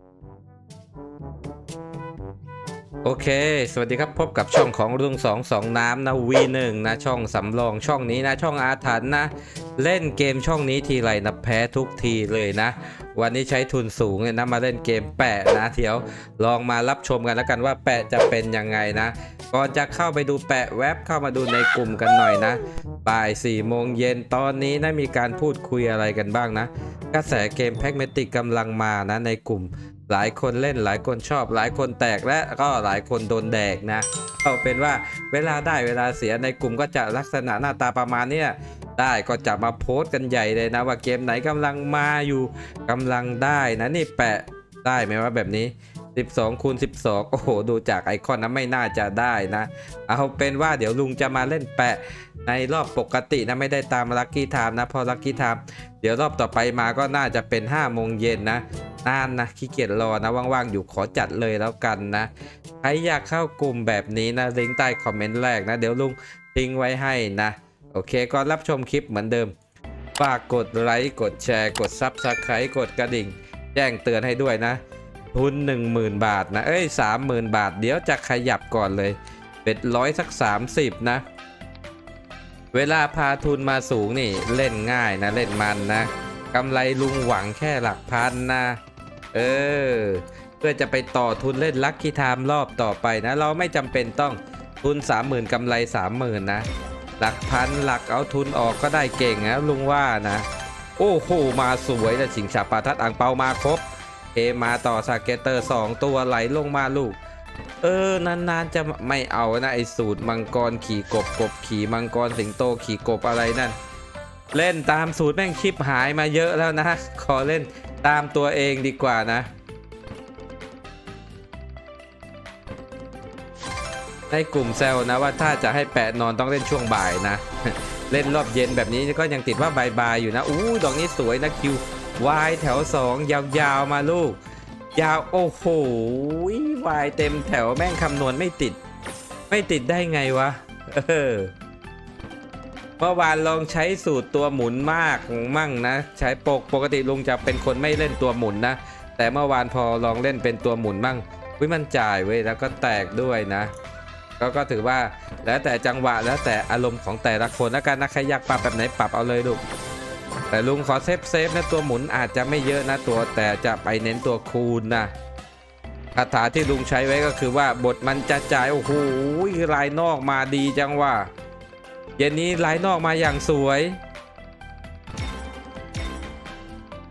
Thank you. โอเค สวัสดีครับ พบกับช่องของลุงสองสองน้ำนะวีหนึ่งนะช่องสำรองช่องนี้นะช่องอาถรรพ์นะ เล่นเกมช่องนี้ทีไรนะแพ้ทุกทีเลยนะ วันนี้ใช้ทุนสูงเนี่ยนะมาเล่นเกมแปะนะเดี๋ยวลองมารับชมกันแล้วกันว่าแปะจะเป็นยังไงนะก่อนจะเข้าไปดูแปะแว็บเข้ามาดูในกลุ่มกันหน่อยนะบ่าย4ี่โมงเย็นตอนนี้นะมีการพูดคุยอะไรกันบ้างนะ กระแสเกมแพ็กเมติกกำลังมานะในกลุ่ม หลายคนเล่นหลายคนชอบ หลายคนแตกและก็หลายคนโดนแดกนะเอาเป็นว่าเวลาได้เวลาเสียในกลุ่มก็จะลักษณะหน้าตาประมาณเนี้ยได้ก็จะมาโพสต์กันใหญ่เลยนะว่าเกมไหนกำลังมาอยู่กำลังได้นะนี่แปะได้ไหมว่าแบบนี้ 12คูณ12 โอ้โห ดูจากไอคอนนะไม่น่าจะได้นะ เอาเป็นว่าเดี๋ยวลุงจะมาเล่นแปะในรอบปกตินะไม่ได้ตามลัคกี้ไทม์นะพอลัคกี้ไทม์เดี๋ยวรอบต่อไปมาก็น่าจะเป็น5โมงเย็นนะ นานนะขี้เกียจรอนะว่างๆอยู่ขอจัดเลยแล้วกันนะใครอยากเข้ากลุ่มแบบนี้นะลิงก์ใต้คอมเมนต์แรกนะ เดี๋ยวลุงทิ้งไว้ให้นะ โอเคก่อนรับชมคลิปเหมือนเดิมฝากกดไลค์กดแชร์กดซับสไครต์กดกระดิ่ง แจ้งเตือนให้ด้วยนะ ทุน 10,000 บาทนะ เอ้ย 30,000 บาท เดี๋ยวจะขยับก่อนเลย เป็ดร้อยสัก 30 นะ เวลาพาทุนมาสูงนี่เล่นง่ายนะ เล่นมันนะกำไรลุงหวังแค่หลักพันนะ เออ เพื่อจะไปต่อทุนเล่นลัคกี้ไทม์รอบต่อไปนะ เราไม่จำเป็นต้องทุน 30,000กำไร 30,000 นะ หลักพันหลักเอาทุนออกก็ได้เก่งนะลุงว่านะ โอ้โห มาสวยแต่ชิงฉาปาทัดอ่างเปามาครบเอมาต่อสเกเตอร์ 2 ตัวไหลลงมาลูก เออนานๆจะไม่เอานะไอสูตรมังกรขี่กบกบขี่มังกรสิงโตขี่กบอะไรนั่น เล่นตามสูตรแม่งคลิปหายมาเยอะแล้วนะ ขอเล่น ตามตัวเองดีกว่านะ ในกลุ่มแซวนะว่าถ้าจะให้แปะนอนต้องเล่นช่วงบ่ายนะ เล่นรอบเย็นแบบนี้ก็ยังติดว่าบายบายอยู่นะอู้ดอกนี้สวยนะคิววายแถว 2 ยาวๆมาลูก ยาวโอ้โหวายเต็มแถวแม่งคำนวณไม่ติด ไม่ติดได้ไงวะ เออ เมื่อวานลองใช้สูตรตัวหมุนมากมั่งนะ ใช้ปกปกติลุงจะเป็นคนไม่เล่นตัวหมุนนะ แต่เมื่อวานพอลองเล่นเป็นตัวหมุนมั่งวิมันจ่ายเว้ยแล้วก็แตกด้วยนะก็ก็ถือว่าแล้วแต่จังหวะแล้วแต่อารมณ์ของแต่ละคนแล้วกันนะใครอยากปรับแบบไหนปรับเอาเลยลูกแต่ลุงขอเซฟเซฟนะตัวหมุนอาจจะไม่เยอะนะตัวแต่จะไปเน้นตัวคูณนะคาถาที่ลุงใช้ไว้ก็คือว่าบทมันจะจ่ายโอ้โหลายนอกมาดีจังว่า เย็นนี้ลายนอกมาอย่างสวย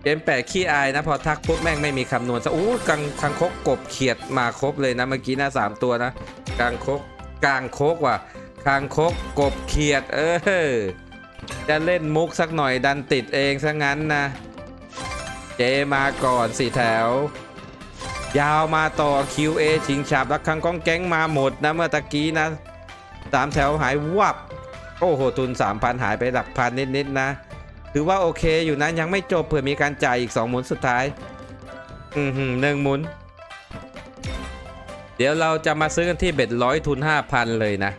เกมแปลกขี้อายนะ พอทักปุ๊บแม่งไม่มีคำนวณซะอู้กังคังคกกบเขียดมาครบเลยนะเมื่อกี้นะสามตัวนะกลางคกกางคกว่ะคางคกกบเขียด เออจะเล่นมุกสักหน่อยดันติดเองซะงั้นนะ เจมาก่อนสี่แถว ยาวมาต่อ QA ชิงฉาบรักคังก้องแก๊งมาหมดนะเมื่อตะกี้นะสามแถวหายวับ โอ้โหทุน 3,000 หายไปหลักพันนิดๆนะถือว่าโอเคอยู่นะยังไม่จบเผื่อมีการจ่ายอีก 2 หมุนสุดท้าย อือหือหนึ่งหมุน เดี๋ยวเราจะมาซื้อกันที่เบ็ดร้อยทุน 5,000 เลยนะ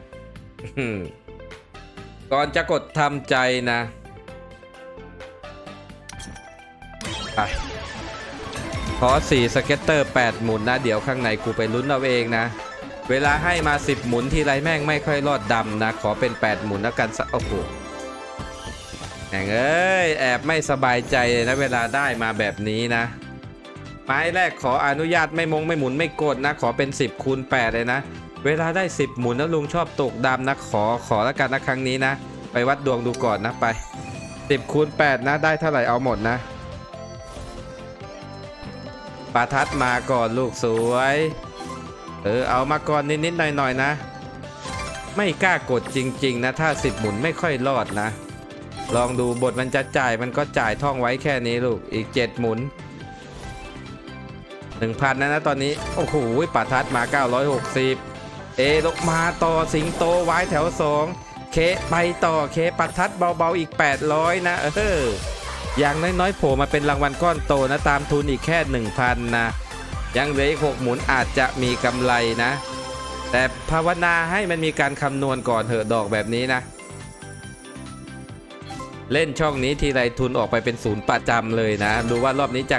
ก่อนจะกดทำใจนะไปขอ4สเก็ตเตอร์ 8 หมุนนะ เดี๋ยวข้างในกูไปลุ้นเอาเองนะ เวลาให้มา 10 หมุนทีไรแม่งไม่ค่อยรอดดำนะ ขอเป็น 8 หมุนแล้วกันสักโอ้โหแหงเอ้ยแอบไม่สบายใจนะเวลาได้มาแบบนี้นะ ไม้แรกขออนุญาตไม่มงไม่หมุนไม่กดนะ ขอเป็น 10คูณ8เลยนะ เวลาได้ 10 หมุนแล้วลุงชอบตกดำนะ ขอขอแล้วกันนะครั้งนี้นะ ไปวัดดวงดูก่อนนะไป 10คูณ8นะได้เท่าไหร่เอาหมดนะปาทัดมาก่อนลูกสวย เออเอามาก่อนนิดๆหน่อยๆนะ ไม่กล้ากดจริง ๆ นะ ถ้า10หมุนไม่ค่อยรอดนะ ลองดูบทมันจะจ่ายมันก็จ่ายท่องไว้แค่นี้ลูกอีก7หมุน1,000นะนะตอนนี้ โอ้โหปาทัดมา 960 เอลกมาต่อสิงโตไว้แถว2เคไปต่อเคปัทัดเบาๆอีก 800 นะ เอออย่างน้อยๆโผล่มาเป็นรางวัลก้อนโตนะ ตามทุนอีกแค่ 1,000 นะ ยังเหลืออีก6หมุนอาจจะมีกำไรนะ แต่ภาวนาให้มันมีการคำนวณก่อนเถอะดอกแบบนี้นะ เล่นช่องนี้ทีไรทุนออกไปเป็นศูนย์ประจำเลยนะ ดูว่ารอบนี้จะ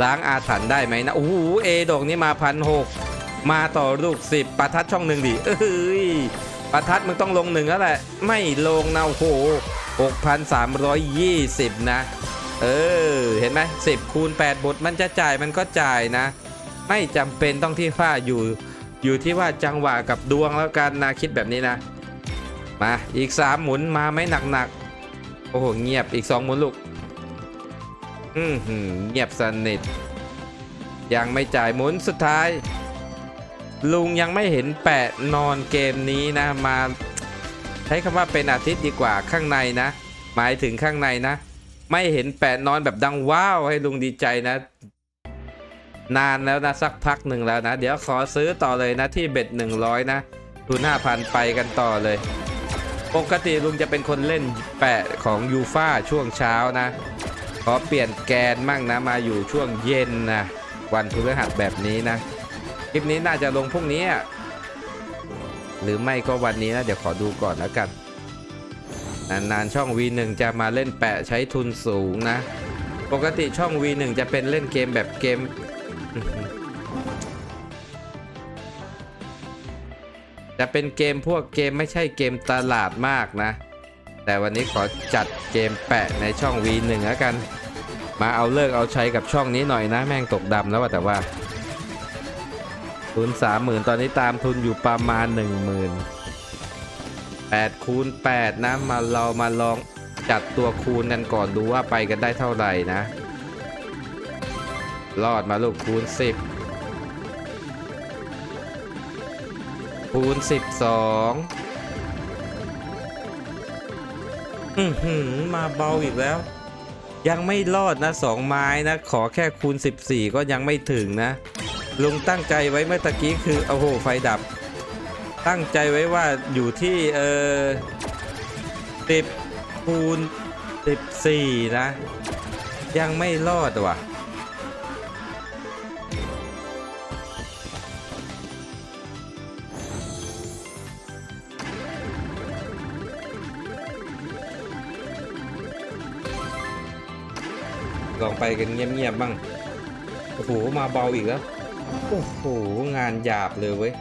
ล้างอาถรรพ์ได้ไหมนะโอ้โหเอดอกนี้มาพันหกมาต่อลูกสิบประทัดช่องหนึ่งดิเอ้ยประทัดมึงต้องลงหนึ่งแล้วแหละ ไม่ลงนะโอ้โหหกพันสามร้อยยี่สิบนะ เออ เห็นไหมสิบคูณแปดบทมันจะจ่ายมันก็จ่ายนะ ไม่จำเป็นต้องที่ว่าอยู่ อยู่ที่ว่าจังหวะกับดวงแล้วกันนะคิดแบบนี้นะ มาอีกสามหมุนมาไม่หนักๆโอ้โหเงียบอีกสองหมุนลูกอืมหืมเงียบสนิท ยังไม่จ่ายหมุนสุดท้าย ลุงยังไม่เห็นแปะนอนเกมนี้นะมาใช้คำว่าเป็นอาทิตย์ดีกว่าข้างในนะ หมายถึงข้างในนะ ไม่เห็นแปะนอนแบบดังว้าวให้ลุงดีใจนะ นานแล้วนะสักพักหนึ่งแล้วนะ เดี๋ยวขอซื้อต่อเลยนะที่เบ็ด100 นะทุน5,000 ไปกันต่อเลย ปกติลุงจะเป็นคนเล่นแปะของยูฟ่าช่วงเช้านะ ขอเปลี่ยนแกนมั่งนะมาอยู่ช่วงเย็นนะวันพฤหัสแบบนี้นะ คลิปนี้น่าจะลงพรุ่งนี้หรือไม่ก็วันนี้นะเดี๋ยวขอดูก่อนแล้วกัน นานๆช่อง V1 จะมาเล่นแปะใช้ทุนสูงนะ ปกติช่อง V1 จะเป็นเล่นเกมแบบเกม จะเป็นเกมพวกเกมไม่ใช่เกมตลาดมากนะ แต่วันนี้ขอจัดเกมแปะในช่อง V1 แล้วกัน มาเอาเลิกเอาใช้กับช่องนี้หน่อยนะ แม่งตกดำแล้วว่าแต่ว่า ทุน30,000ตอนนี้ตามทุนอยู่ประมาณ10,000 8คูณ8นะมาเรามาลองจัดตัวคูณกันก่อนดูว่าไปกันได้เท่าไหร่นะ รอดมาลูกคูณ10คูณ12อือหือมาเบาอีกแล้ว ยังไม่รอดนะสองไม้นะ ขอแค่คูณ 14 ก็ยังไม่ถึงนะ ลุงตั้งใจไว้เมื่อตะกี้คือโอ้โหไฟดับ ตั้งใจไว้ว่าอยู่ที่เออ10คูณ14 นะ ยังไม่รอดว่ะ ลองไปกันเงียบๆบ้าง โอ้โห มาเบาอีกแล้ว โอ้โห งานหยาบเลยเว้ย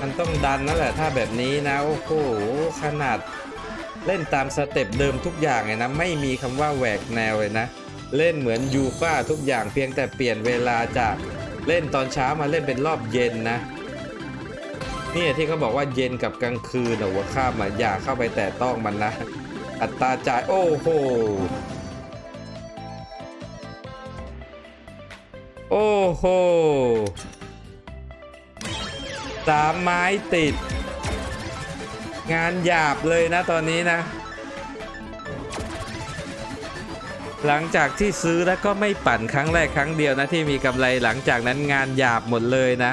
มันต้องดันนั่นแหละถ้าแบบนี้นะ โอ้โห ขนาดเล่นตามสเต็ปเดิมทุกอย่างเลยนะ ไม่มีคำว่าแหวกแนวเลยนะ เล่นเหมือนยูฟ่าทุกอย่างเพียงแต่เปลี่ยนเวลาจากเล่นตอนเช้ามาเล่นเป็นรอบเย็นนะ นี่ที่เขาบอกว่าเย็นกับกลางคืนหัวข้ามอะอย่าเข้าไปแตะต้องมันนะ อัตราจ่ายโอ้โห โอ้โหสามไม้ติด งานหยาบเลยนะตอนนี้นะ หลังจากที่ซื้อแล้วก็ไม่ปั่นครั้งแรกครั้งเดียวนะที่มีกำไรหลังจากนั้นงานหยาบหมดเลยนะ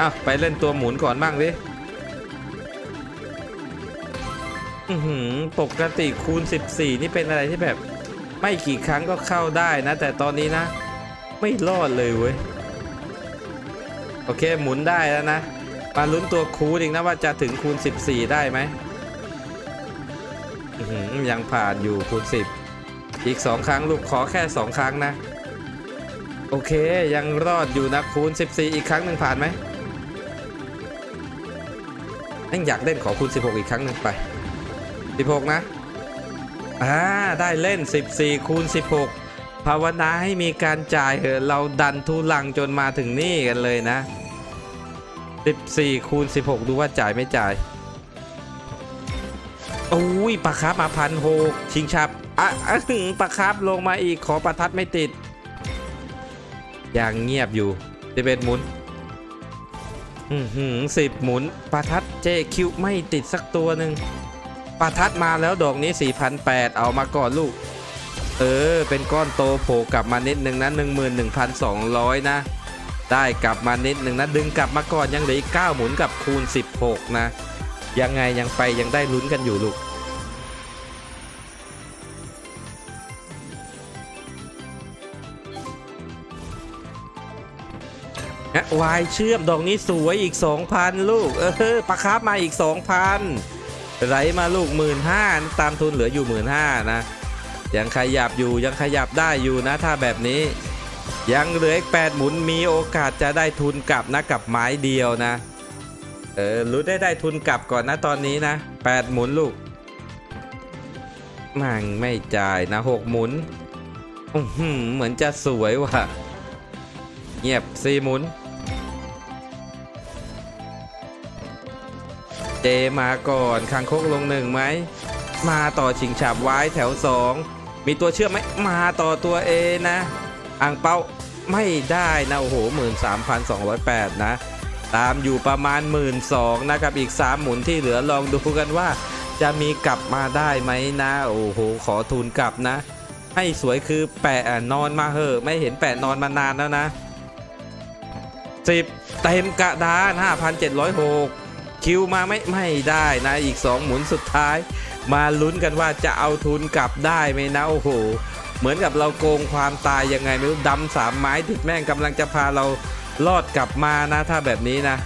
อ้าวไปเล่นตัวหมุนก่อนบ้างดิอือหือปกติคูณ 14 นี่เป็นอะไรที่แบบ ไม่กี่ครั้งก็เข้าได้นะ แต่ตอนนี้นะ ไม่รอดเลยเว้ย โอเคหมุนได้แล้วนะ มาลุ้นตัวคูณอีกนะว่าจะถึงคูณ 14 ได้ไหมอือหือยังผ่านอยู่คูณ 10 อีก 2 ครั้งลูกขอแค่ 2 ครั้งนะ โอเคยังรอดอยู่นะคูณ 14 อีกครั้งหนึ่งผ่านไหม นั่งอยากเล่นขอคูณ16 อีกครั้งหนึ่งไป 16 นะ อ่า ได้เล่น 14 คูณ 16 ภาวนาให้มีการจ่ายเหอะเราดันทุลังจนมาถึงนี่กันเลยนะ 14 คูณ 16 ดูว่าจ่ายไม่จ่ายโอ้ยปลาคาร์ฟมาพันหกชิงชับอะอะหึงปลาคาร์ฟลงมาอีกขอประทัดไม่ติด อย่างเงียบอยู่จะเป็นมุน อือหือสิบหมุนประทัดเจคิวไม่ติดสักตัวหนึ่งประทัดมาแล้วดอกนี้4,800 เอามาก่อนลูก เออ เป็นก้อนโตโผล่กลับมานิดนึงนะ11,200 นะ ได้กลับมานิดนึงนะ ดึงกลับมาก่อนยังเหลืออีก9หมุนกับคูณ 16 นะ ยังไงยังไปยังได้ลุ้นกันอยู่ลูก วายเชื่อมดอกนี้สวยอีก 2,000 ลูก เออปลาคาร์ฟมาอีก 2,000ไหลมาลูกหมื่นห้าตามทุนเหลืออยู่หมื่นห้านะยังขยับอยู่ยังขยับได้อยู่นะถ้าแบบนี้ ยังเหลืออีกแปดหมุนมีโอกาสจะได้ทุนกลับนะกับไม้เดียวนะ เออรู้ได้ได้ทุนกลับก่อนนะตอนนี้นะแปดหมุนลูกมังไม่จ่ายนะหกหมุนเหมือนจะสวยว่ะเงียบสี่หมุน เจมาก่อนคางคกลงหนึ่งไหม มาต่อชิงฉาบไว้แถวสองมีตัวเชื่อมไหมมาต่อตัวเอนะอ่างเป้าไม่ได้นะโอ้โหหมื่นสามพันสองร้อยแปดนะ ตามอยู่ประมาณหมื่นสองนะครับ อีกสามหมุนที่เหลือลองดูกันว่า จะมีกลับมาได้ไหมนะ โอ้โห ขอทุนกลับนะ ให้สวยคือแปะนอนมาเหอะ ไม่เห็นแปะนอนมานานแล้วนะสิบเต็มกระดาน 5,706 คิวมาไม่ไม่ได้นะอีก 2 หมุนสุดท้าย มาลุ้นกันว่าจะเอาทุนกลับได้ไหมนะโอ้โห เหมือนกับเราโกงความตายยังไงไม่รู้ดำสามไม้ติดแม่งกำลังจะพาเรารอดกลับมานะถ้าแบบนี้นะ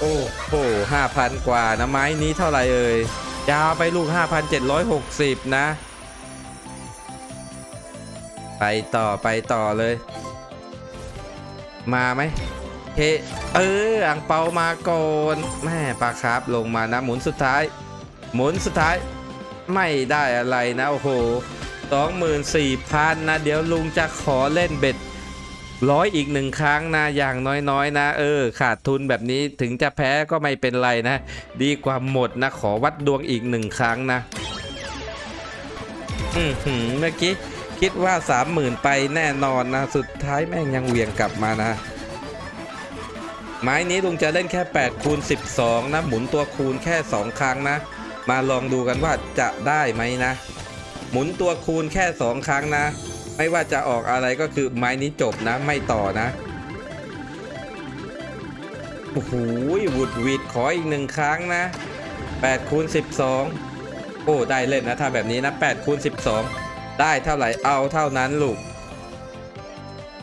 โอ้โหห้าพันกว่านะไม้นี้เท่าไหร่เอ่ยยาวไปลูก 5,760 นะ ไปต่อไปต่อเลย มาไหม เฮเอออ่างเปามาก่อนแม่ปลาคาร์ฟลงมานะหมุนสุดท้าย หมุนสุดท้าย ไม่ได้อะไรนะโอ้โหสองหมื่นสี่พันนะ เดี๋ยวลุงจะขอเล่นเบ็ดร้อยอีกหนึ่งครั้งนะอย่างน้อยๆ นะ เออ ขาดทุนแบบนี้ถึงจะแพ้ก็ไม่เป็นไรนะ ดีกว่าหมดนะ ขอวัดดวงอีกหนึ่งครั้งนะ อือหือเมื่อกี้คิดว่าสามหมื่นไปแน่นอนนะ สุดท้ายแม่งยังเวียงกลับมานะ ไม้นี้ลุงจะเล่นแค่8คูณ12 นะ หมุนตัวคูณแค่ 2 ครั้งนะ มาลองดูกันว่าจะได้ไหมนะ หมุนตัวคูณแค่ 2 ครั้งนะ ไม่ว่าจะออกอะไรก็คือไม้นี้จบนะ ไม่ต่อนะโอ้โหวุดหวิดขออีกหนึ่งครั้งนะ8คูณ12 โอ้ ได้เล่นนะ ถ้าแบบนี้นะ8คูณ12 ได้เท่าไหร่เอาเท่านั้นลูก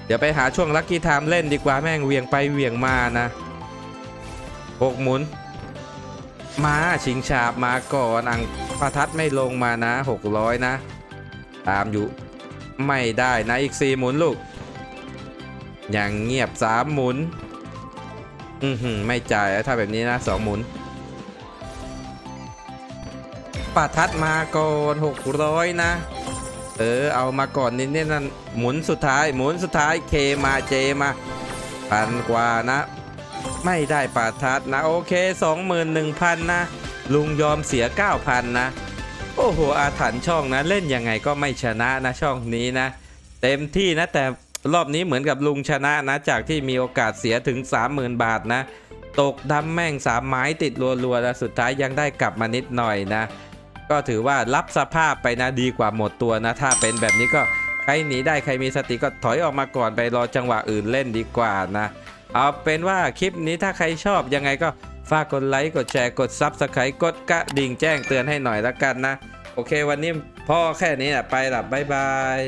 เดี๋ยวไปหาช่วงลัคกี้ไทม์เล่นดีกว่าแม่งเวียงไปเวียงมานะหกหมุน มาชิงฉาบมาก่อนอังประทัดไม่ลงมานะหกร้อยนะ ตามอยู่ไม่ได้นะอีกสี่หมุนลูก อย่างเงียบสามหมุน อือหือไม่จ่ายถ้าแบบนี้นะสองหมุนประทัดมาก่อนหกร้อยนะ เออเอามาก่อนนิดนั่นหมุนสุดท้าย หมุนสุดท้ายเคมาเจมาพันกว่านะ ไม่ได้ปาทัดนะ โอเค 21,000 นะ ลุงยอมเสีย 9,000 นะ โอ้โห อาถรรพ์ช่องนะ เล่นยังไงก็ไม่ชนะนะช่องนี้นะ เต็มที่นะ แต่รอบนี้เหมือนกับลุงชนะนะ จากที่มีโอกาสเสียถึง 30,000 บาทนะ ตกดำแม่งสามไม้ติดรัวๆแล้วสุดท้ายยังได้กลับมานิดหน่อยนะ ก็ถือว่ารับสภาพไปนะดีกว่าหมดตัวนะ ถ้าเป็นแบบนี้ก็ใครหนีได้ใครมีสติก็ถอยออกมาก่อนไปรอจังหวะอื่นเล่นดีกว่านะ เอาเป็นว่าคลิปนี้ถ้าใครชอบยังไงก็ฝากกดไลค์ กดแชร์ กด Subscribe กดกระดิ่งแจ้งเตือนให้หน่อยละกันนะ โอเควันนี้พ่อแค่นี้นะไปละบ๊ายบาย